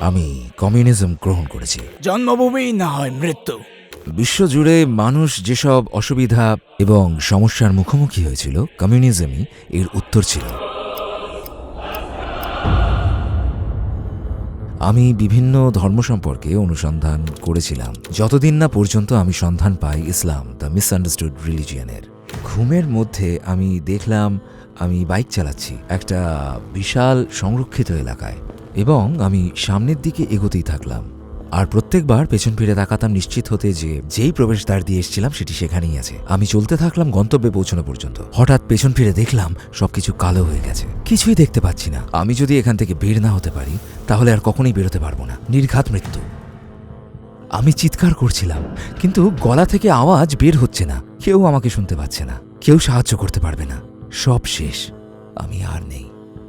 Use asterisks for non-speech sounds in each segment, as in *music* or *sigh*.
আমি কমিউনিজম গ্রহণ করেছি। জন্মভূমি না হয় মৃত্যু। বিশ্বজুড়ে মানুষ যেসব অসুবিধা এবং সমস্যার মুখোমুখি হয়েছিল কমিউনিজমই এর উত্তর ছিল। আমি বিভিন্ন ধর্ম সম্পর্কে অনুসন্ধান করেছিলাম। যতদিন না পর্যন্ত আমি সন্ধান পাই ইসলাম দ্য মিসআন্ডারস্টুড রিলিজিয়ানের ঘুমের মধ্যে আমি দেখলাম আমি বাইক চালাচ্ছি একটা বিশাল সংরক্ষিত এলাকায়। এবং আমি সামনের দিকে এগোতেই থাকলাম। আর প্রত্যেকবার পেছন ফিরে তাকাতাম নিশ্চিত হতে যে যেই প্রবেশদ্বার দিয়ে এসেছিলাম সেটি সেখানেই আছে। আমি চলতে থাকলাম গন্তব্যে পৌঁছানো পর্যন্ত। হঠাৎ পেছন ফিরে দেখলাম সবকিছু কালো হয়ে গেছে। কিছুই দেখতে পাচ্ছি না। আমি যদি এখান থেকে বের না হতে পারি, তাহলে আর কখনোই বেরোতে পারব না। নির্ঘাত মৃত্যু। আমি চিৎকার করছিলাম, কিন্তু গলা থেকে আওয়াজ বের হচ্ছে না। কেউ আমাকে শুনতে পাচ্ছে না। কেউ সাহায্য করতে পারবে না। সব শেষ। আমি আর নেই।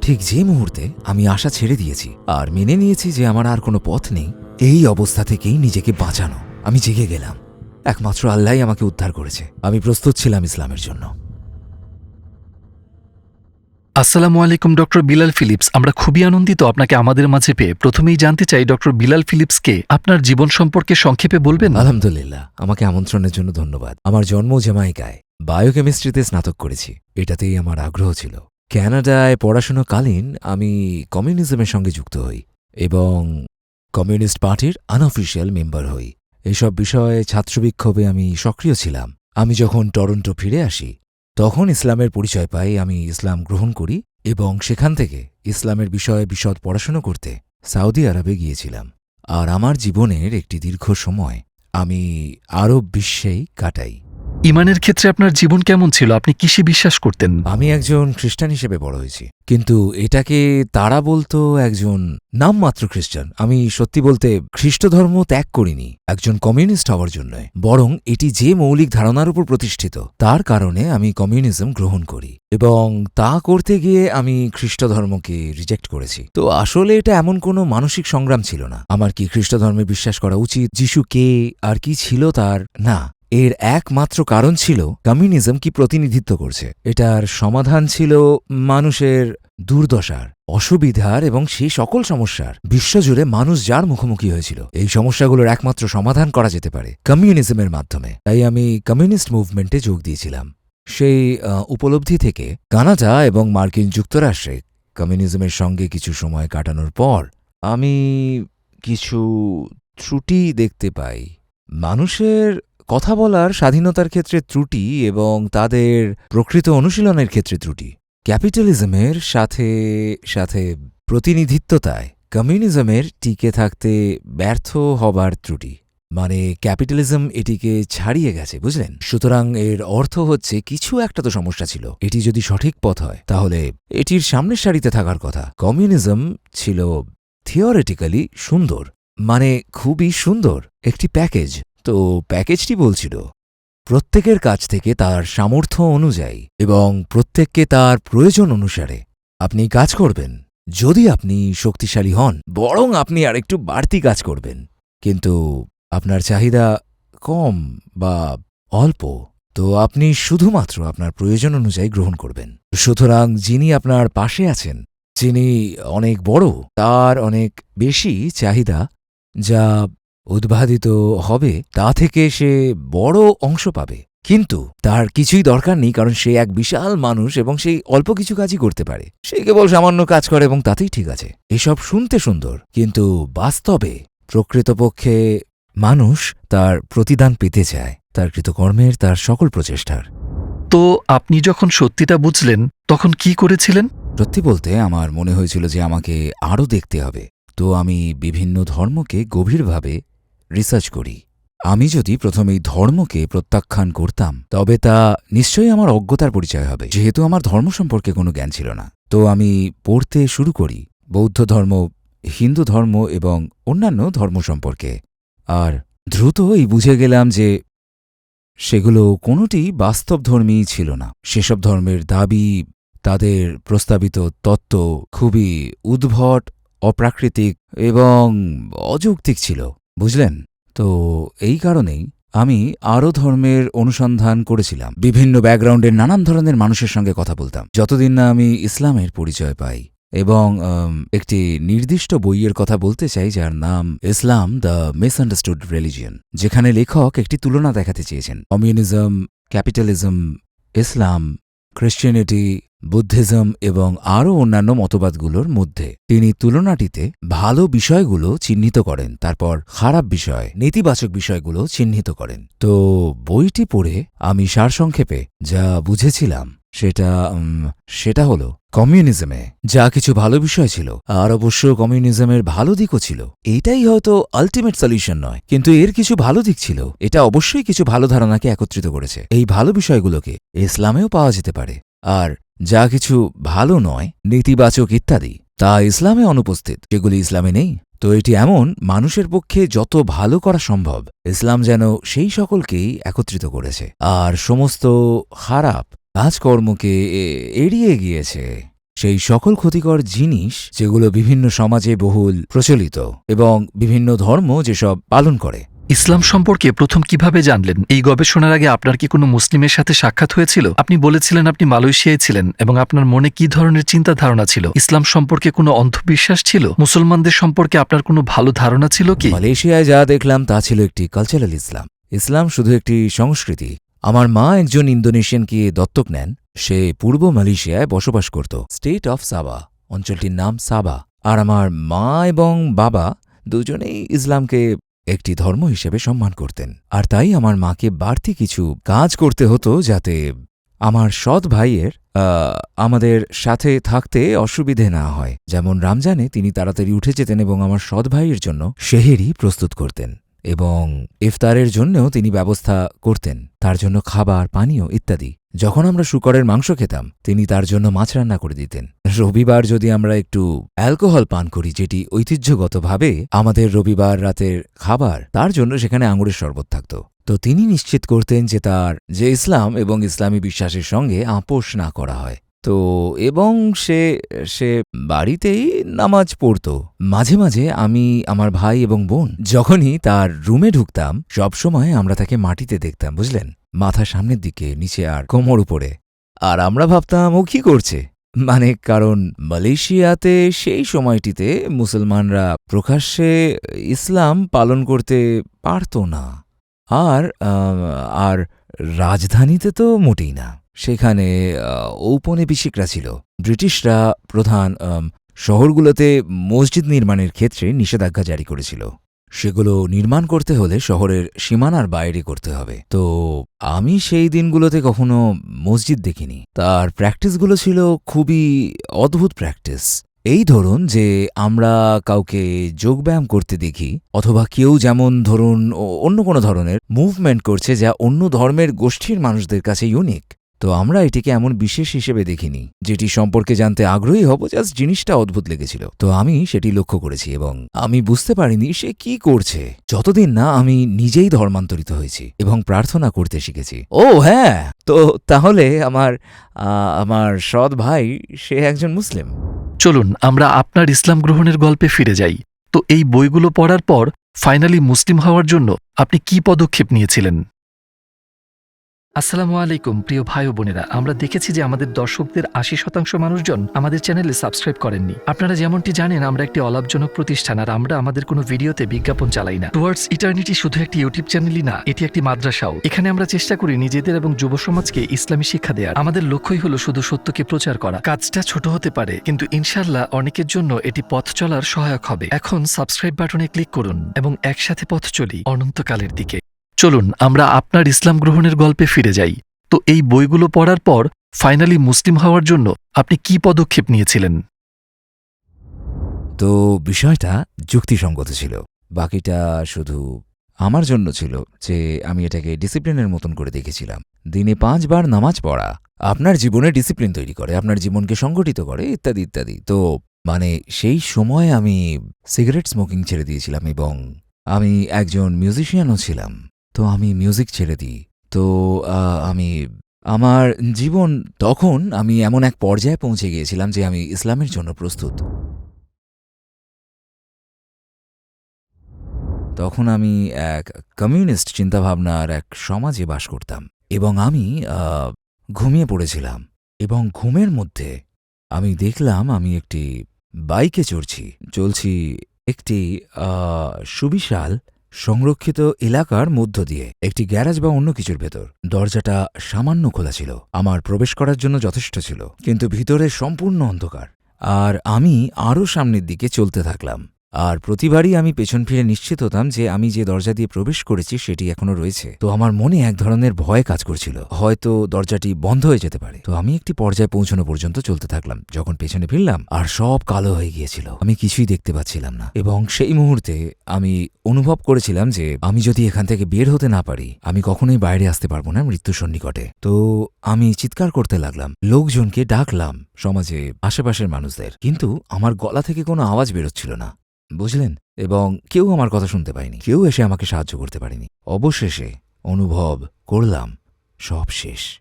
ঠিক যে মুহূর্তে আমি আশা ছেড়ে দিয়েছি আর মেনে নিয়েছি যে আমার আর কোনো পথ নেই এই অবস্থা থেকেই নিজেকে বাঁচানো। আমি জেগে গেলাম। একমাত্র আল্লাহই আমাকে উদ্ধার করেছে। আমি প্রস্তুত ছিলাম ইসলামের জন্য। আসসালামু আলাইকুম ডক্টর বিলাল ফিলিপস। আমরা খুবই আনন্দিত আপনাকে আমাদের মাঝে পেয়ে। প্রথমেই জানতে চাই ডক্টর বিলাল ফিলিপসকে আপনার জীবন সম্পর্কে সংক্ষেপে বলবেন? আলহামদুলিল্লাহ। আমাকে আমন্ত্রণের জন্য ধন্যবাদ। আমার জন্ম জ্যামাইকায়। বায়োকেমিস্ট্রিতে স্নাতক করেছি। এটাতেই আমার আগ্রহ ছিল। ক্যানাডায় পড়াশোনাকালীন আমি কমিউনিজমের সঙ্গে যুক্ত হই এবং কমিউনিস্ট পার্টির আনঅফিসিয়াল মেম্বার হই। এসব বিষয়ে ছাত্রবিক্ষোভে আমি সক্রিয় ছিলাম। আমি যখন টরন্টো ফিরে আসি, তখন ইসলামের পরিচয় পাই, আমি ইসলাম গ্রহণ করি এবং সেখান থেকে ইসলামের বিষয়ে বিশদ পড়াশোনা করতে সাউদি আরবে গিয়েছিলাম। আর আমার জীবনের একটি দীর্ঘ সময় আমি আরব বিশ্বেই কাটাই। ইমানের ক্ষেত্রে আপনার জীবন কেমন ছিল? আপনি কিসে বিশ্বাস করতেন? আমি একজন খ্রিস্টান হিসেবে বড় হয়েছি। কিন্তু এটাকে তারা বলতো একজন নামমাত্র খ্রিস্টান। আমি সত্যি বলতে খ্রিস্ট ধর্ম ত্যাগ করিনি, একজন কমিউনিস্ট হওয়ার জন্য। বরং এটি যে মৌলিক ধারণার উপর প্রতিষ্ঠিত, তার কারণে আমি কমিউনিজম গ্রহণ করি। এবং তা করতে গিয়ে আমি খ্রিস্ট ধর্মকে রিজেক্ট করেছি। তো আসলে এটা এমন কোনো মানসিক সংগ্রাম ছিল না। আমার কি খ্রিস্ট ধর্মে বিশ্বাস করা উচিত? যিশু কে আর কি ছিল তার? না। এর একমাত্র কারণ ছিল কমিউনিজম কি প্রতিনিধিত্ব করছে। এটার সমাধান ছিল মানুষের দুর্দশার, অসুবিধার এবং সেই সকল সমস্যার। বিশ্বজুড়ে মানুষ যার মুখোমুখি হয়েছিল, এই সমস্যাগুলোর একমাত্র সমাধান করা যেতে পারে কমিউনিজমের মাধ্যমে। তাই আমি কমিউনিস্ট মুভমেন্টে যোগ দিয়েছিলাম। সেই উপলব্ধি থেকে কানাডা এবং মার্কিন যুক্তরাষ্ট্রে কমিউনিজমের সঙ্গে কিছু সময় কাটানোর পর আমি কিছু ত্রুটি দেখতে পাই। মানুষের কথা বলার স্বাধীনতার ক্ষেত্রে ত্রুটি এবং তাদের প্রকৃত অনুশীলনের ক্ষেত্রে ত্রুটি। ক্যাপিটালিজমের সাথে সাথে প্রতিনিধিত্বতায় কমিউনিজমের টিকে থাকতে ব্যর্থ হবার ত্রুটি। মানে ক্যাপিটালিজম এটিকে ছাড়িয়ে গেছে, বুঝলেন? সুতরাং এর অর্থ হচ্ছে কিছু একটা তো সমস্যা ছিল। এটি যদি সঠিক পথ হয়, তাহলে এটির সামনের সারিতে থাকার কথা। কমিউনিজম ছিল থিওরিটিক্যালি সুন্দর মানে খুবই সুন্দর একটি প্যাকেজ। তো প্যাকেজটি বলছিল, প্রত্যেকের কাছ থেকে তার সামর্থ্য অনুযায়ী এবং প্রত্যেককে তার প্রয়োজন অনুসারে আপনি কাজ করবেন, যদি আপনি শক্তিশালী হন, বরং আপনি আরেকটু বাড়তি কাজ করবেন। কিন্তু আপনার চাহিদা কম বা অল্প, তো আপনি শুধুমাত্র আপনার প্রয়োজন অনুযায়ী গ্রহণ করবেন। সুতরাং যিনি আপনার পাশে আছেন, যিনি অনেক বড়, তার অনেক বেশি চাহিদা, যা উদ্ভাদিত হবে তা থেকে সে বড় অংশ পাবে। কিন্তু তার কিছুই দরকার নেই কারণ সে এক বিশাল মানুষ এবং সেই অল্প কিছু কাজই করতে পারে। সে কেবল সামান্য কাজ করে এবং তাতেই ঠিক আছে। এসব শুনতে সুন্দর কিন্তু বাস্তবে প্রকৃতপক্ষে মানুষ তার প্রতিদান পেতে চায় তার কৃতকর্মের তার সকল প্রচেষ্টার। তো আপনি যখন সত্যিটা বুঝলেন তখন কি করেছিলেন? সত্যি বলতে আমার মনে হয়েছিল যে আমাকে আরও দেখতে হবে। তো আমি বিভিন্ন ধর্মকে গভীরভাবে রিসার্চ করি। আমি যদি প্রথমেই ধর্মকে প্রত্যাখ্যান করতাম, তবে তা নিশ্চয়ই আমার অজ্ঞতার পরিচয় হবে। যেহেতু আমার ধর্ম সম্পর্কে কোনো জ্ঞান ছিল না। তো আমি পড়তে শুরু করি বৌদ্ধ ধর্ম, হিন্দু ধর্ম এবং অন্যান্য ধর্ম সম্পর্কে। আর দ্রুতই বুঝে গেলাম যে সেগুলো কোনোটি বাস্তবধর্মী ছিল না। সেসব ধর্মের দাবি, তাদের প্রস্তাবিত তত্ত্ব খুবই উদ্ভট, অপ্রাকৃতিক এবং অযৌক্তিক ছিল। বুঝলেন? তো এই কারণেই আমি আরও ধর্মের অনুসন্ধান করেছিলাম। বিভিন্ন ব্যাকগ্রাউন্ডের নানান ধরনের মানুষের সঙ্গে কথা বলতাম। যতদিন না আমি ইসলামের পরিচয় পাই এবং একটি নির্দিষ্ট বইয়ের কথা বলতে চাই যার নাম ইসলাম দ্য মিসআন্ডারস্টুড রিলিজিয়ন, যেখানে লেখক একটি তুলনা দেখাতে চেয়েছেন। Communism, capitalism, Islam Christianity Buddhism এবং আরও অন্যান্য মতবাদগুলোর মধ্যে। তিনি তুলনাটিতে ভালো বিষয়গুলো চিহ্নিত করেন, তারপর খারাপ বিষয়, নেতিবাচক বিষয়গুলো চিহ্নিত করেন। তো বইটি পড়ে আমি সারসংক্ষেপে যা বুঝেছিলাম সেটা সেটা হলো কমিউনিজমে যা কিছু ভালো বিষয় ছিল, আর অবশ্য কমিউনিজমের ভালো দিকও ছিল। এইটাই হয়তো আলটিমেট সলিউশন নয়, কিন্তু এর কিছু ভালো দিক ছিল। এটা অবশ্যই কিছু ভালো ধারণাকে একত্রিত করেছে। এই ভালো বিষয়গুলোকে ইসলামেও পাওয়া যেতে পারে। আর যা কিছু ভালো নয়, নেতিবাচক ইত্যাদি। তা ইসলামে অনুপস্থিত যেগুলি ইসলামে নেই। তো এটি এমন, মানুষের পক্ষে যত ভালো করা সম্ভব, ইসলাম যেন সেই সকলকেই একত্রিত করেছে। আর সমস্ত খারাপ কাজকর্মকে এড়িয়ে গিয়েছে। সেই সকল ক্ষতিকর জিনিস, যেগুলো বিভিন্ন সমাজে বহুল প্রচলিত এবং বিভিন্ন ধর্ম যেসব পালন করে। ইসলাম সম্পর্কে প্রথম কীভাবে জানলেন? এই গবেষণার আগে আপনার কি কোনো মুসলিমের সাথে সাক্ষাৎ হয়েছিল? আপনি বলেছিলেন আপনি মালয়েশিয়ায় ছিলেন এবং আপনার মনে কি ধরনের চিন্তা ধারণা ছিল? ইসলাম সম্পর্কে কোনো অন্ধবিশ্বাস ছিল? মুসলমানদের সম্পর্কে আপনার কোনো ভালো ধারণা ছিল কি? মালয়েশিয়ায় যা দেখলাম তা ছিল একটি কালচারাল ইসলাম। ইসলাম শুধু একটি সংস্কৃতি। আমার মা একজন ইন্দোনেশিয়ানকে দত্তক নেন। সে পূর্ব মালয়েশিয়ায় বসবাস করত। স্টেট অফ সাবা অঞ্চলটির নাম সাবা আর আমার মা এবং বাবা দুজনেই ইসলামকে একটি ধর্ম হিসেবে সম্মান করতেন। আর তাই আমার মাকে বাড়তি কিছু কাজ করতে হতো যাতে আমার সৎ ভাইয়ের আমাদের সাথে থাকতে অসুবিধে না হয়। যেমন রামজানে তিনি তাড়াতাড়ি উঠে যেতেন এবং আমার সৎ ভাইয়ের জন্য সেহেরি প্রস্তুত করতেন এবং ইফতারের জন্যও তিনি ব্যবস্থা করতেন। তার জন্য খাবার, পানীয় ইত্যাদি। যখন আমরা শুকরের মাংস খেতাম, তিনি তার জন্য মাছ রান্না করে দিতেন। রবিবার যদি আমরা একটু অ্যালকোহল পান করি, যেটি ঐতিহ্যগতভাবে আমাদের রবিবার রাতের খাবার, তার জন্য সেখানে আঙুরের শরবত থাকত। তো তিনি নিশ্চিত করতেন যে তার, যে ইসলাম এবং ইসলামী বিশ্বাসের সঙ্গে আপোষ না করা হয়। তো এবং সে সে বাড়িতেই নামাজ পড়ত। মাঝে মাঝে আমি, আমার ভাই এবং বোন যখনই তার রুমে ঢুকতাম সবসময় আমরা তাকে মাটিতে দেখতাম, বুঝলেন? মাথা সামনের দিকে, নিচে আর কোমর উপরে। আর আমরা ভাবতাম, ও কি করছে? মানে কারণ মালয়েশিয়াতে সেই সময়টিতে মুসলমানরা প্রকাশ্যে ইসলাম পালন করতে পারত না। আর আর রাজধানীতে তো মোটেই না। সেখানে ঔপনিবেশিকরা ছিল। ব্রিটিশরা প্রধান শহরগুলোতে মসজিদ নির্মাণের ক্ষেত্রে নিষেধাজ্ঞা জারি করেছিল। সেগুলো নির্মাণ করতে হলে শহরের সীমানার বাইরে করতে হবে। তো আমি সেই দিনগুলোতে কখনো মসজিদ দেখিনি। তার প্র্যাকটিসগুলো ছিল খুবই অদ্ভুত প্র্যাকটিস। এই ধরুন যে আমরা কাউকে যোগব্যায়াম করতে দেখি অথবা কেউ যেমন ধরুন অন্য কোনো ধরনের মুভমেন্ট করছে যা অন্য ধর্মের গোষ্ঠীর মানুষদের কাছে ইউনিক তো আমরা এটিকে এমন বিশেষ হিসেবে দেখিনি, যেটি সম্পর্কে জানতে আগ্রহী হব জাস্ট জিনিসটা অদ্ভুত লেগেছিল। তো আমি সেটি লক্ষ্য করেছি এবং আমি বুঝতে পারিনি সে কি করছে। যতদিন না আমি নিজেই ধর্মান্তরিত হয়েছি এবং প্রার্থনা করতে শিখেছি। ও হ্যাঁ! তো তাহলে আমার আমার সৎ ভাই সে একজন মুসলিম। চলুন, আমরা আপনার ইসলাম গ্রহণের গল্পে ফিরে যাই। তো এই বইগুলো পড়ার পর, ফাইনালি মুসলিম হওয়ার জন্য আপনি কি পদক্ষেপ নিয়েছিলেন? আসসালামু আলাইকুম, প্রিয় ভাই বোনেরা। আমরা দেখেছি যে আমাদের দর্শকদের আশি শতাংশ মানুষজন আমাদের চ্যানেলে সাবস্ক্রাইব করেননি। আপনারা যেমনটি জানেন, আমরা একটি অলাভজনক প্রতিষ্ঠান আর আমরা আমাদের কোনো ভিডিওতে বিজ্ঞাপন চালাই না। টুয়ার্ডস ইটার্নিটি শুধু একটি ইউটিউব চ্যানেলই না, এটি একটি মাদ্রাসাও। এখানে আমরা চেষ্টা করি নিজেদের এবং যুব সমাজকে ইসলামী শিক্ষা দেওয়ার আমাদের লক্ষ্যই হলো শুধু সত্যকে প্রচার করা। কাজটা ছোট হতে পারে, কিন্তু ইনশাল্লাহ অনেকের জন্য এটি পথ চলার সহায়ক হবে। এখন সাবস্ক্রাইব বাটনে ক্লিক করুন এবং একসাথে পথ চলি অনন্তকালের দিকে। চলুন, আমরা আপনার ইসলাম গ্রহণের গল্পে ফিরে যাই। তো এই বইগুলো পড়ার পর, ফাইনালি মুসলিম হওয়ার জন্য আপনি কি পদক্ষেপ নিয়েছিলেন? তো বিষয়টা যুক্তিসঙ্গত ছিল। বাকিটা শুধু আমার জন্য ছিল যে আমি এটাকে ডিসিপ্লিনের মতন করে দেখেছিলাম। দিনে পাঁচবার নামাজ পড়া, আপনার জীবনে ডিসিপ্লিন তৈরি করে, আপনার জীবনকে সংগঠিত করে, ইত্যাদি ইত্যাদি। তো মানে সেই সময় আমি সিগারেট স্মোকিং ছেড়ে দিয়েছিলাম এবং আমি একজন মিউজিশিয়ানও ছিলাম। তো আমি মিউজিক ছেড়ে দিই। তো আমি, আমার জীবন তখন আমি এমন এক পর্যায়ে পৌঁছে গিয়েছিলাম যে আমি ইসলামের জন্য প্রস্তুত। তখন আমি এক কমিউনিস্ট চিন্তাভাবনার এক সমাজে বাস করতাম এবং আমি ঘুমিয়ে পড়েছিলাম এবং ঘুমের মধ্যে আমি দেখলাম আমি একটি বাইকে চড়ছি, চলছি একটি সুবিশাল সংরক্ষিত এলাকার মধ্য দিয়ে, একটি গ্যারাজ বা অন্য কিছুর ভেতর। দরজাটা সামান্য খোলা ছিল। আমার প্রবেশ করার জন্য যথেষ্ট ছিল, কিন্তু ভিতরে সম্পূর্ণ অন্ধকার। আর আমি আরও সামনের দিকে চলতে থাকলাম। আর প্রতিবারই আমি পেছন ফিরে নিশ্চিত হতাম যে আমি যে দরজা দিয়ে প্রবেশ করেছি সেটি এখনও রয়েছে। তো আমার মনে এক ধরনের ভয় কাজ করছিল। হয়তো দরজাটি বন্ধ হয়ে যেতে পারে। তো আমি একটি পর্যায়ে পৌঁছানো পর্যন্ত চলতে থাকলাম, যখন পেছনে ফিরলাম আর সব কালো হয়ে গিয়েছিল। আমি কিছুই দেখতে পাচ্ছিলাম না। এবং সেই মুহূর্তে আমি অনুভব করেছিলাম যে আমি যদি এখান থেকে বের হতে না পারি, আমি কখনোই বাইরে আসতে পারব না মৃত্যুর সন্নিকটে। তো আমি চিৎকার করতে লাগলাম। লোকজনকে ডাকলাম সমাজে আশেপাশের মানুষদের। কিন্তু আমার গলা থেকে কোনো আওয়াজ বেরোচ্ছিল না। বুঝলেন? এবং কেউ আমার কথা শুনতে পায়নি। কেউ এসে আমাকে সাহায্য করতে পারেনি। অবশেষে অনুভব করলাম, সব শেষ।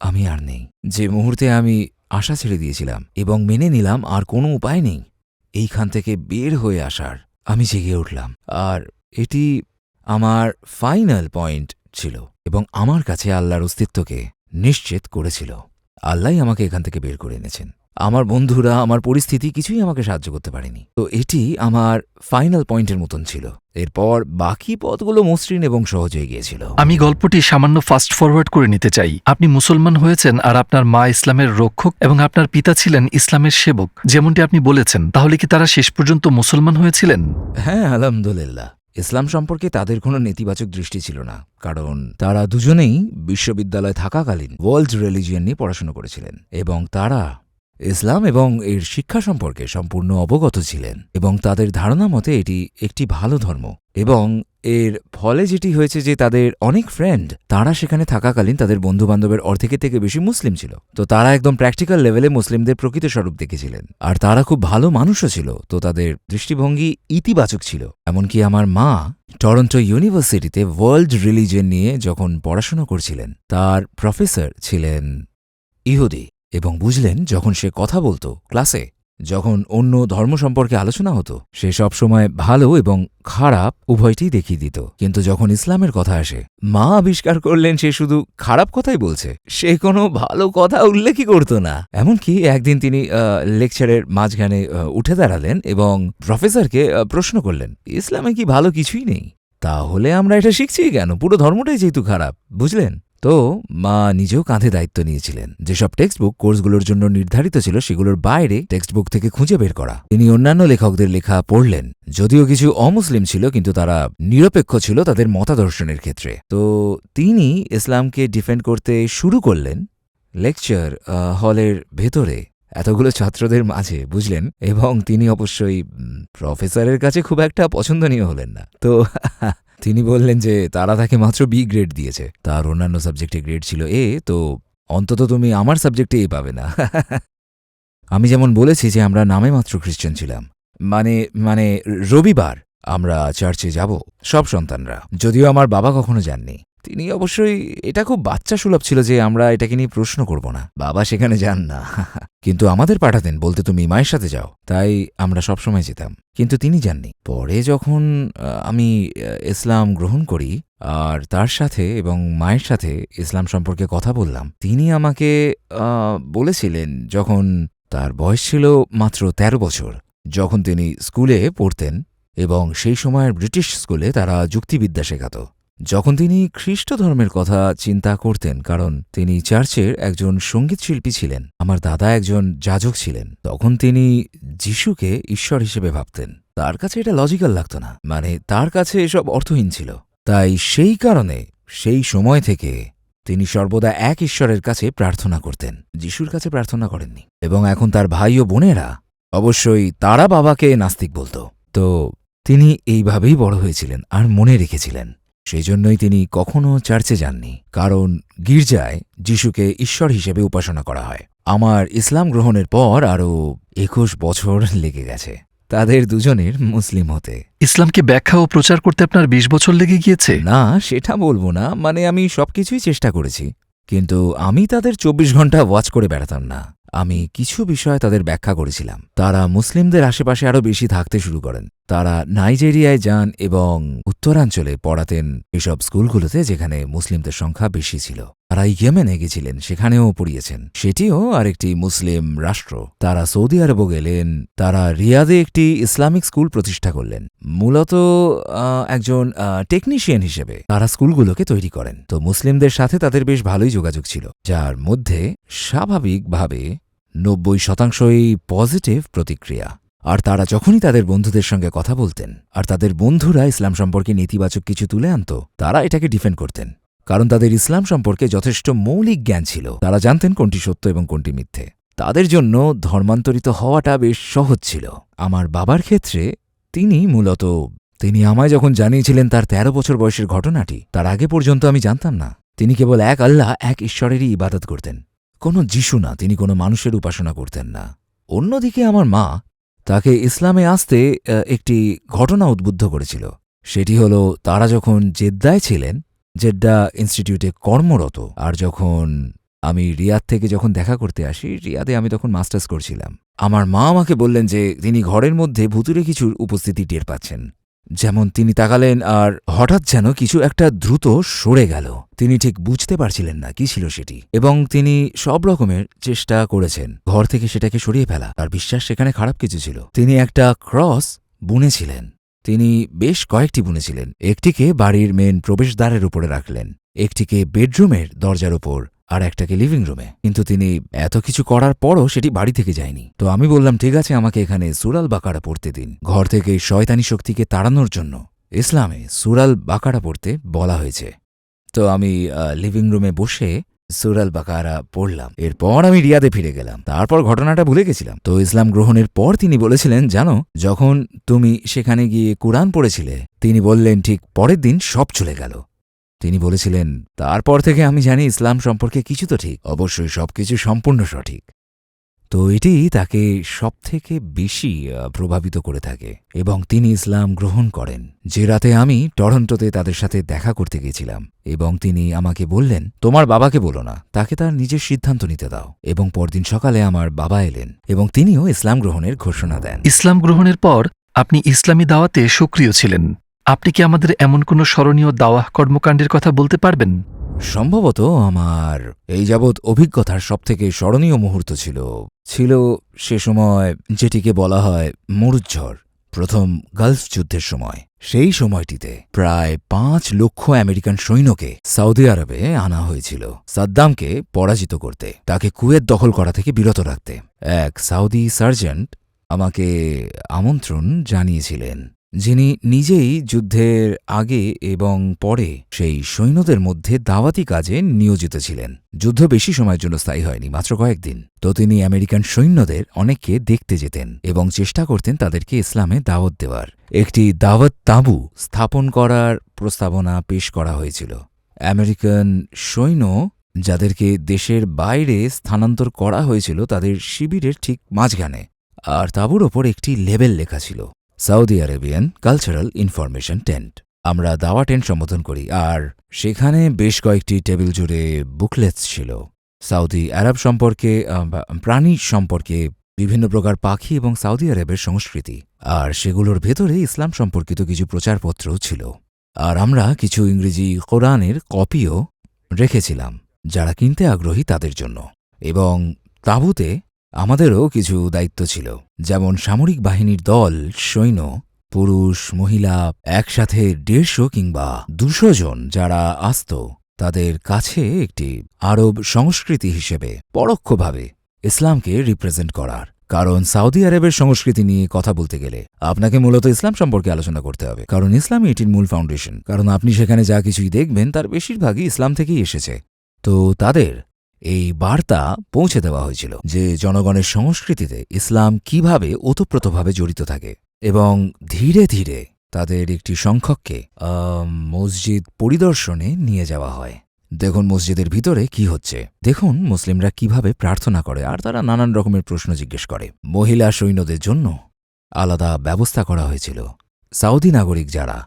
আমি আর নেই। যে মুহূর্তে আমি আশা ছেড়ে দিয়েছিলাম এবং মেনে নিলাম আর কোনো উপায় নেই, এইখান থেকে বের হয়ে আসার, আমি জেগে উঠলাম। আর এটি আমার ফাইনাল পয়েন্ট ছিল এবং আমার কাছে আল্লাহর অস্তিত্বকে নিশ্চিত করেছিল। আল্লাহ আমাকে এখান থেকে বের করে এনেছেন। আমার বন্ধুরা আমার পরিস্থিতি কিছুই আমাকে সাহায্য করতে পারেনি। তো এটি আমার ফাইনাল পয়েন্টের মতন ছিল। এরপর বাকি পথগুলো মসৃণ এবং সহজ হয়ে গিয়েছিল। আমি গল্পটি সামান্য ফাস্ট ফরওয়ার্ড করে নিতে চাই। আপনি মুসলমান হয়েছেন আর আপনার মা ইসলামের রক্ষক এবং আপনার পিতা ছিলেন ইসলামের সেবক। যেমনটি আপনি বলেছেন তাহলে কি তারা শেষ পর্যন্ত মুসলমান হয়েছিলেন? হ্যাঁ আলহামদুলিল্লাহ। ইসলাম সম্পর্কে তাদের কোনো নেতিবাচক দৃষ্টি ছিল না কারণ তারা দুজনেই বিশ্ববিদ্যালয়ে থাকাকালীন ওয়ার্ল্ড রিলিজিয়ন নিয়ে পড়াশোনা করেছিলেন এবং তারা ইসলাম এবং এর শিক্ষা সম্পর্কে সম্পূর্ণ অবগত ছিলেন এবং তাদের ধারণা মতে এটি একটি ভালো ধর্ম এবং এর ফলে যেটি হয়েছে যে তাদের অনেক ফ্রেন্ড তারা সেখানে থাকাকালীন তাদের বন্ধুবান্ধবের অর্ধেকের থেকে বেশি মুসলিম ছিল। তো তারা একদম প্র্যাকটিক্যাল লেভেলে মুসলিমদের প্রকৃত স্বরূপ দেখেছিলেন। আর তারা খুব ভালো মানুষও ছিল, তো তাদের দৃষ্টিভঙ্গি ইতিবাচক ছিল। এমনকি আমার মা টরন্টো ইউনিভার্সিটিতে ওয়ার্ল্ড রিলিজিয়ন নিয়ে যখন পড়াশোনা করছিলেন, তার প্রফেসর ছিলেন ইহুদি। এবং বুঝলেন যখন সে কথা বলতো ক্লাসে, যখন অন্য ধর্ম সম্পর্কে আলোচনা হতো, সে সবসময় ভালো এবং খারাপ উভয়টিই দেখিয়ে দিত। কিন্তু যখন ইসলামের কথা আসে, মা আবিষ্কার করলেন সে শুধু খারাপ কথাই বলছে, সে কোনো ভালো কথা উল্লেখই করত না। এমনকি একদিন তিনি লেকচারের মাঝখানে উঠে দাঁড়ালেন এবং প্রফেসরকে প্রশ্ন করলেন, ইসলামে কি ভালো কিছুই নেই? তাহলে আমরা এটা শিখছি কেন? পুরো ধর্মটাই যেহেতু খারাপ, বুঝলেন? তো মা নিজেও কাঁধে দায়িত্ব নিয়েছিলেন যেসব টেক্সট বুক কোর্সগুলোর জন্য নির্ধারিত ছিল সেগুলোর বাইরে টেক্সট বুক থেকে খুঁজে বের করা। তিনি অন্যান্য লেখকদের লেখা পড়লেন, যদিও কিছু অমুসলিম ছিল কিন্তু তারা নিরপেক্ষ ছিল তাদের মতাদর্শনের ক্ষেত্রে। তো তিনি ইসলামকে ডিফেন্ড করতে শুরু করলেন লেকচার হলের ভেতরে, এতগুলো ছাত্রদের মাঝে, বুঝলেন? এবং তিনি অবশ্যই প্রফেসরের কাছে খুব একটা পছন্দনীয় হলেন না। তো *laughs* তিনি বললেন যে তারা তাকে মাত্র বি গ্রেড দিয়েছে। তার অন্যান্য সাবজেক্টে গ্রেড ছিল এ তো অন্তত তুমি আমার সাবজেক্টে এ পাবে না। *laughs* আমি যেমন বলেছি যে আমরা নামে মাত্র খ্রিশ্চান ছিলাম। মানে মানে রবিবার আমরা চার্চে যাব, সব সন্তানরা। যদিও আমার বাবা কখনো যাননি। তিনি অবশ্যই, এটা খুব বাচ্চা সুলভ ছিল যে আমরা এটাকে নিয়ে প্রশ্ন করব না। বাবা সেখানে যান না। *laughs* কিন্তু আমাদের পাঠাতেন, বলতে তুমি মায়ের সাথে যাও। তাই আমরা সবসময় যেতাম। কিন্তু তিনি যাননি। পরে যখন আমি ইসলাম গ্রহণ করি, আর তার সাথে এবং মায়ের সাথে ইসলাম সম্পর্কে কথা বললাম, তিনি আমাকে বলেছিলেন যখন তার বয়স ছিল মাত্র ১৩ বছর, যখন তিনি স্কুলে পড়তেন এবং সেই সময়ের ব্রিটিশ স্কুলে তারা যুক্তিবিদ্যা শেখাত। যখন তিনি খ্রিস্ট ধর্মের কথা চিন্তা করতেন, কারণ তিনি চার্চের একজন সংগীত শিল্পী ছিলেন, আমার দাদা একজন যাজক ছিলেন, তখন তিনি যিশুকে ঈশ্বর হিসেবে ভাবতেন। তার কাছে এটা লজিক্যাল লাগত না মানে তার কাছে এসব অর্থহীন ছিল। তাই সেই কারণে, সেই সময় থেকে তিনি সর্বদা এক ঈশ্বরের কাছে প্রার্থনা করতেন, যিশুর কাছে প্রার্থনা করেননি। এবং এখন তার ভাই ও বোনেরা অবশ্যই তারা বাবাকে নাস্তিক বলতো। তো তিনি এইভাবেই বড় হয়েছিলেন আর মনে রেখেছিলেন। সেই জন্যই তিনি কখনও চার্চে যাননি কারণ গির্জায় যিশুকে ঈশ্বর হিসেবে উপাসনা করা হয়। আমার ইসলাম গ্রহণের পর আরও একুশ বছর লেগে গেছে। তাদের দুজনের মুসলিম হতে। ইসলামকে ব্যাখ্যা ও প্রচার করতে আপনার বিশ বছর লেগে গিয়েছে? না সেটা বলব না মানে আমি সবকিছুই চেষ্টা করেছি। কিন্তু আমি তাদের চব্বিশ ঘণ্টা ওয়াচ করে বেড়াতাম না। আমি কিছু বিষয়ে তাদের ব্যাখ্যা করেছিলাম। তারা মুসলিমদের আশেপাশে আরও বেশি থাকতে শুরু করেন। তারা নাইজেরিয়ায় যান এবং উত্তরাঞ্চলে পড়াতেন এসব স্কুলগুলোতে যেখানে মুসলিমদের সংখ্যা বেশি ছিল। তারা ইয়েমেনে গেছিলেন সেখানেও পড়িয়েছেন। সেটিও আরেকটি মুসলিম রাষ্ট্র। তারা সৌদি আরবও গেলেন, তারা রিয়াদে একটি ইসলামিক স্কুল প্রতিষ্ঠা করলেন। মূলত একজন টেকনিশিয়ান হিসেবে তারা স্কুলগুলোকে তৈরি করেন। তো মুসলিমদের সাথে তাদের বেশ ভালোই যোগাযোগ ছিল, যার মধ্যে স্বাভাবিকভাবে নব্বই শতাংশই পজিটিভ প্রতিক্রিয়া। আর তারা যখনই তাদের বন্ধুদের সঙ্গে কথা বলতেন, আর তাদের বন্ধুরা ইসলাম সম্পর্কে নেতিবাচক কিছু তুলে আনত, তারা এটাকে ডিফেন্ড করতেন। কারণ তাদের ইসলাম সম্পর্কে যথেষ্ট মৌলিক জ্ঞান ছিল। তারা জানতেন কোনটি সত্য এবং কোনটি মিথ্যে। তাদের জন্য ধর্মান্তরিত হওয়াটা বেশ সহজ ছিল। আমার বাবার ক্ষেত্রে তিনি মূলত, তিনি আমায় যখন জানিয়েছিলেন তার ১৩ বছর বয়সের ঘটনাটি, তার আগে পর্যন্ত আমি জানতাম না। তিনি কেবল এক আল্লাহ, এক ঈশ্বরেরই ইবাদত করতেন। কোনো যিশু না, তিনি কোনো মানুষের উপাসনা করতেন না। অন্যদিকে আমার মা তাকে ইসলামে আসতে একটি ঘটনা উদ্বুদ্ধ করেছিল। সেটি হল, তারা যখন জেদ্দায় ছিলেন জেদ্দা ইনস্টিটিউটে কর্মরত। আর যখন আমি রিয়াদ থেকে যখন দেখা করতে আসি, রিয়াদে আমি তখন মাস্টার্স করছিলাম। আমার মা আমাকে বললেন যে, তিনি ঘরের মধ্যে ভুতুরে কিছুর উপস্থিতি টের পাচ্ছেন। যেমন তিনি তাকালেন আর হঠাৎ যেন কিছু একটা দ্রুত সরে গেল। তিনি ঠিক বুঝতে পারছিলেন না কি ছিল সেটি। এবং তিনি সব রকমের চেষ্টা করেছেন। ঘর থেকে সেটাকে সরিয়ে ফেলা। তার বিশ্বাস সেখানে খারাপ কিছু ছিল। তিনি একটা ক্রস বুনেছিলেন। তিনি বেশ কয়েকটি বুনেছিলেন একটিকে বাড়ির মেন প্রবেশদ্বারের উপরে রাখলেন, একটিকে বেডরুমের দরজার উপর আর একটাকে লিভিং রুমে কিন্তু তিনি এত কিছু করার পরও সেটি বাড়ি থেকে যায়নি। তো আমি বললাম, ঠিক আছে, আমাকে এখানে সুরাল বাকারা পড়তে দিন। ঘর থেকে শয়তানি শক্তিকে তাড়ানোর জন্য ইসলামে সুরাল বাকারা পড়তে বলা হয়েছে। তো আমি লিভিং রুমে বসে সুরাল বাকারা পড়লাম। এরপর আমি রিয়াদে ফিরে গেলাম। তারপর ঘটনাটা ভুলে গেছিলাম। তো ইসলাম গ্রহণের পর তিনি বলেছিলেন, জানো, যখন তুমি সেখানে গিয়ে কোরআন পড়েছিলে, তিনি বললেন, ঠিক পরের দিন সব চলে গেল। তিনি বলেছিলেন, তারপর থেকে আমি জানি ইসলাম সম্পর্কে কিছু তো ঠিক। অবশ্যই সবকিছু সম্পূর্ণ সঠিক। তো এটি তাকে সবথেকে বেশি প্রভাবিত করে থাকে এবং তিনি ইসলাম গ্রহণ করেন। যে রাতে আমি টরন্টোতে তাদের সাথে দেখা করতে গেছিলাম এবং তিনি আমাকে বললেন, তোমার বাবাকে বলো না, তাকে তার নিজের সিদ্ধান্ত নিতে দাও। এবং পরদিন সকালে আমার বাবা এলেন এবং তিনিও ইসলাম গ্রহণের ঘোষণা দেন। ইসলাম গ্রহণের পর আপনি ইসলামী দাওয়াতে সক্রিয় ছিলেন। আপনি কি আমাদের এমন কোনো স্মরণীয় দাওয়াহ কর্মকাণ্ডের কথা বলতে পারবেন? সম্ভবত আমার এই যাবৎ অভিজ্ঞতার সবথেকে স্মরণীয় মুহূর্ত ছিল ছিল সে সময় যেটিকে বলা হয় মরুজ্ঝড় প্রথম গালফ যুদ্ধের সময়। সেই সময়টিতে প্রায় পাঁচ লক্ষ আমেরিকান সৈন্যকে সৌদি আরবে আনা হয়েছিল, সাদ্দামকে পরাজিত করতে, তাকে কুয়েত দখল করা থেকে বিরত রাখতে। এক সাউদি সার্জেন্ট আমাকে আমন্ত্রণ জানিয়েছিলেন। যিনি নিজেই যুদ্ধের আগে এবং পরে সেই সৈন্যদের মধ্যে দাওয়াতি কাজে নিয়োজিত ছিলেন। যুদ্ধ বেশি সময়ের জন্য স্থায়ী হয়নি, মাত্র কয়েকদিন তো তিনি আমেরিকান সৈন্যদের অনেককে দেখতে যেতেন এবং চেষ্টা করতেন তাদেরকে ইসলামে দাওয়াত দেওয়ার। একটি দাওয়াত তাঁবু স্থাপন করার প্রস্তাবনা পেশ করা হয়েছিল। আমেরিকান সৈন্য যাদেরকে দেশের বাইরে স্থানান্তর করা হয়েছিল তাদের শিবিরের ঠিক মাঝখানে। আর তাঁবুর ওপর একটি লেবেল লেখা ছিল। Saudi Arabian cultural information tent. আমরা দাওয়া টেন্ট সম্বোধন করি, আর সেখানে বেশ কয়েকটি টেবিল জুড়ে বুকলেটস ছিল। সাউদি আরব সম্পর্কে প্রাণী সম্পর্কে বিভিন্ন প্রকার পাখি এবং সৌদি আরবের সংস্কৃতি, আর সেগুলোর ভেতরে ইসলাম সম্পর্কিত কিছু প্রচারপত্রও ছিল। আর আমরা কিছু ইংরেজি কোরআনের কপিও রেখেছিলাম, যারা কিনতে আগ্রহী তাদের জন্য। এবং তাঁবুতে আমাদেরও কিছু দায়িত্ব ছিল। যেমন সামরিক বাহিনীর দল, সৈন্য, পুরুষ, মহিলা, একসাথে দেড়শো কিংবা দুশো জন যারা আসত, তাদের কাছে একটি আরব সংস্কৃতি হিসেবে পরোক্ষভাবে ইসলামকে রিপ্রেজেন্ট করার। কারণ সৌদি আরবের সংস্কৃতি নিয়ে কথা বলতে গেলে আপনাকে মূলত ইসলাম সম্পর্কে আলোচনা করতে হবে। কারণ ইসলামই এটির মূল ফাউন্ডেশন। কারণ আপনি সেখানে যা কিছুই দেখবেন, তার বেশিরভাগই ইসলাম থেকেই এসেছে। তো তাদের এই বার্তা পৌঁছে দেওয়া হয়েছিল যে জনগণের সংস্কৃতিতে ইসলাম কীভাবে ওতপ্রোতভাবে জড়িত থাকে এবং ধীরে ধীরে তাদের একটি সংখ্যককে মসজিদ পরিদর্শনে নিয়ে যাওয়া হয়। দেখুন মসজিদের ভিতরে কি হচ্ছে। দেখুন মুসলিমরা কীভাবে প্রার্থনা করে আর তারা নানান রকমের প্রশ্ন জিজ্ঞেস করে। মহিলা সৈন্যদের জন্য আলাদা ব্যবস্থা করা হয়েছিল। সাউদি নাগরিক যারা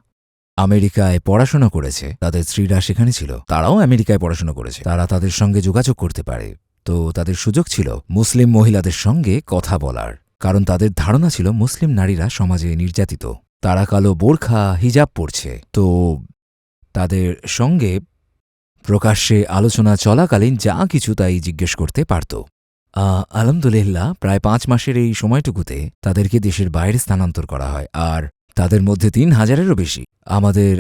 আমেরিকায় পড়াশোনা করেছে, তাদের স্ত্রীরা সেখানে ছিল, তারাও আমেরিকায় পড়াশোনা করেছে। তারা তাদের সঙ্গে যোগাযোগ করতে পারে। তো তাদের সুযোগ ছিল মুসলিম মহিলাদের সঙ্গে কথা বলার। কারণ তাদের ধারণা ছিল মুসলিম নারীরা সমাজে নির্যাতিত। তারা কালো বোরখা, হিজাব পরছে। তো তাদের সঙ্গে প্রকাশ্যে আলোচনা চলাকালীন যা কিছু তাই জিজ্ঞেস করতে পারত। আলহামদুলিল্লাহ, প্রায় পাঁচ মাসের এই সময়টুকুতে তাদেরকে দেশের বাইরে স্থানান্তর করা হয়। আর তাদের মধ্যে তিন হাজারেরও বেশি। আমাদের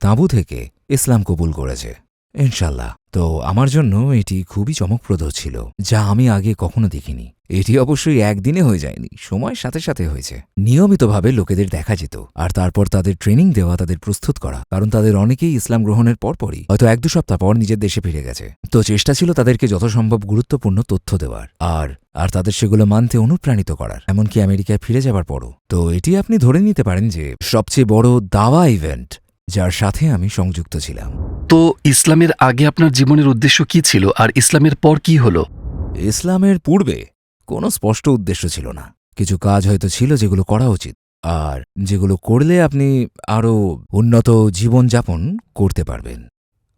তাঁবু থেকে ইসলাম কবুল করেছে। ইনশাল্লাহ। তো আমার জন্য এটি খুবই চমকপ্রদ ছিল, যা আমি আগে কখনো দেখিনি। এটি অবশ্যই একদিনে হয়ে যায়নি সময়ের সাথে সাথে হয়েছে। নিয়মিতভাবে লোকেদের দেখা যেত, আর তারপর তাদের ট্রেনিং দেওয়া, তাদের প্রস্তুত করা, কারণ তাদের অনেকেই ইসলাম গ্রহণের পরপরই, হয়তো এক দু সপ্তাহ পর নিজের দেশে ফিরে গেছে। তো চেষ্টা ছিল তাদেরকে যথাসম্ভব গুরুত্বপূর্ণ তথ্য দেওয়ার, আর আর তাদের সেগুলো মানতে অনুপ্রাণিত করার। এমনকি আমেরিকায় ফিরে যাবার পরও। তো এটি আপনি ধরে নিতে পারেন যে, সবচেয়ে বড় দাওয়া ইভেন্ট যার সাথে আমি সংযুক্ত ছিলাম। তো ইসলামের আগে আপনার জীবনের উদ্দেশ্য কি ছিল? আর ইসলামের পর কি হলো? ইসলামের পূর্বে কোনো স্পষ্ট উদ্দেশ্য ছিল না। কিছু কাজ হয়তো ছিল যেগুলো করা উচিত, আর যেগুলো করলে আপনি আরও উন্নত জীবনযাপন করতে পারবেন।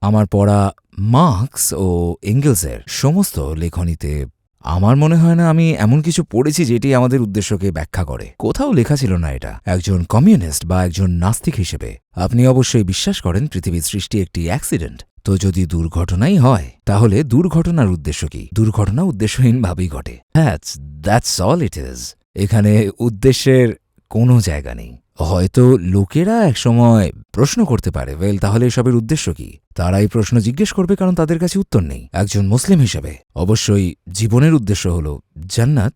আমার পড়া মার্কস ও এঙ্গেলসের সমস্ত লেখনীতে আমার মনে হয় না আমি এমন কিছু পড়েছি যেটি আমাদের উদ্দেশ্যকে ব্যাখ্যা করে। কোথাও লেখা ছিল না এটা। একজন কমিউনিস্ট বা একজন নাস্তিক হিসেবে। আপনি অবশ্যই বিশ্বাস করেন পৃথিবীর সৃষ্টি একটি অ্যাক্সিডেন্ট। তো যদি দুর্ঘটনাই হয়, তাহলে দুর্ঘটনার উদ্দেশ্য কি? দুর্ঘটনা উদ্দেশ্যহীনভাবেই ঘটে। হ্যাঁ দ্যাটস অল ইট ইজ এখানে উদ্দেশ্যের কোনো জায়গা নেই। হয়তো লোকেরা একসময় প্রশ্ন করতে পারে, ওয়েল, তাহলে এসবের উদ্দেশ্য কি? তারা এই প্রশ্ন জিজ্ঞেস করবে কারণ তাদের কাছে উত্তর নেই। একজন মুসলিম হিসেবে। অবশ্যই জীবনের উদ্দেশ্য হল জান্নাত,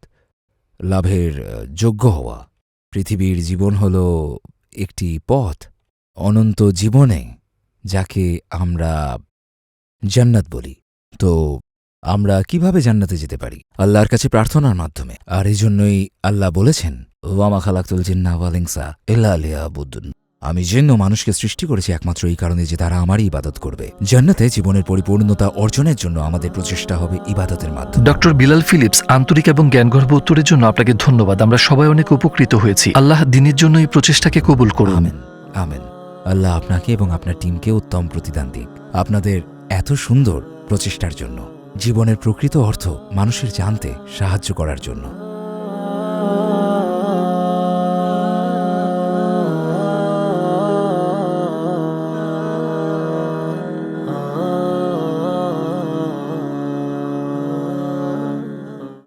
লাভের যোগ্য হওয়া। পৃথিবীর জীবন হল একটি পথ, অনন্ত জীবনে, যাকে আমরা জান্নাত বলি। তো আমরা কীভাবে জান্নাতে যেতে পারি? আল্লাহর কাছে প্রার্থনার মাধ্যমে। আর এই জন্যই আল্লাহ বলেছেন ওয়ামা খালাক্তুল জিন্না ওয়ালিংসা ইল্লা লিয়াবুদ্দুন আমি জেন্য মানুষকে সৃষ্টি করেছি একমাত্র এই কারণে যে তারা আমারই ইবাদত করবে। জান্নাতে জীবনের পরিপূর্ণতা অর্জনের জন্য আমাদের প্রচেষ্টা হবে ইবাদতের মাধ্যমে। ডক্টর বিলাল ফিলিপস আন্তরিক এবং জ্ঞানগর্ভ উত্তরের জন্য আপনাকে ধন্যবাদ। আমরা সবাই অনেক উপকৃত হয়েছি। আল্লাহ দিনের জন্য এই প্রচেষ্টাকে কবুল করুন। Amen amen. আল্লাহ আপনাকে এবং আপনার টিমকে উত্তম প্রতিদান দিক। আপনাদের এত সুন্দর প্রচেষ্টার জন্য। জীবনের প্রকৃত অর্থ মানুষের জানতে সাহায্য করার জন্য।